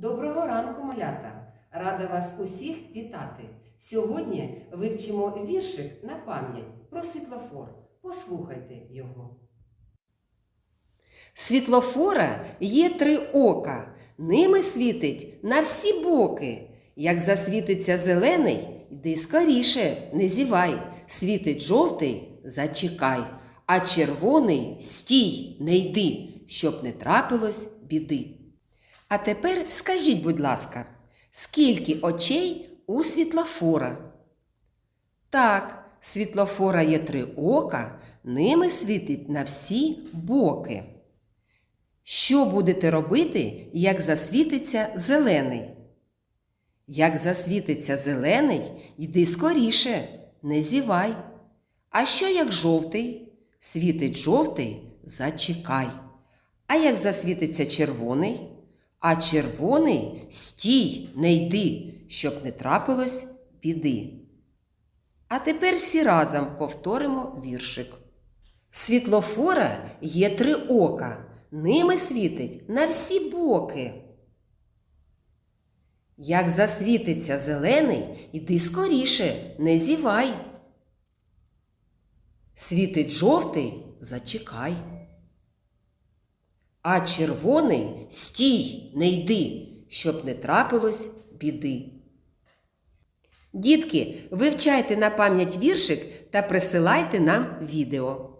Доброго ранку, малята! Рада вас усіх вітати! Сьогодні вивчимо віршик на пам'ять про світлофор. Послухайте його. Світлофора є три ока, ними світить на всі боки. Як засвітиться зелений, йди скоріше, не зівай. Світить жовтий, зачекай, а червоний стій, не йди, щоб не трапилось біди. А тепер скажіть, будь ласка, скільки очей у світлофора? Так, світлофора є три ока, ними світить на всі боки. Що будете робити, як засвітиться зелений? Як засвітиться зелений, йди скоріше, не зівай. А що як жовтий? Світить жовтий, зачекай. А як засвітиться червоний? А червоний стій, не йди, щоб не трапилось біди. А тепер всі разом повторимо віршик. Світлофора є три ока, ними світить на всі боки. Як засвітиться зелений, іди скоріше, не зівай. Світить жовтий, зачекай. А червоний стій, не йди, щоб не трапилось біди. Дітки, вивчайте на пам'ять віршик та присилайте нам відео.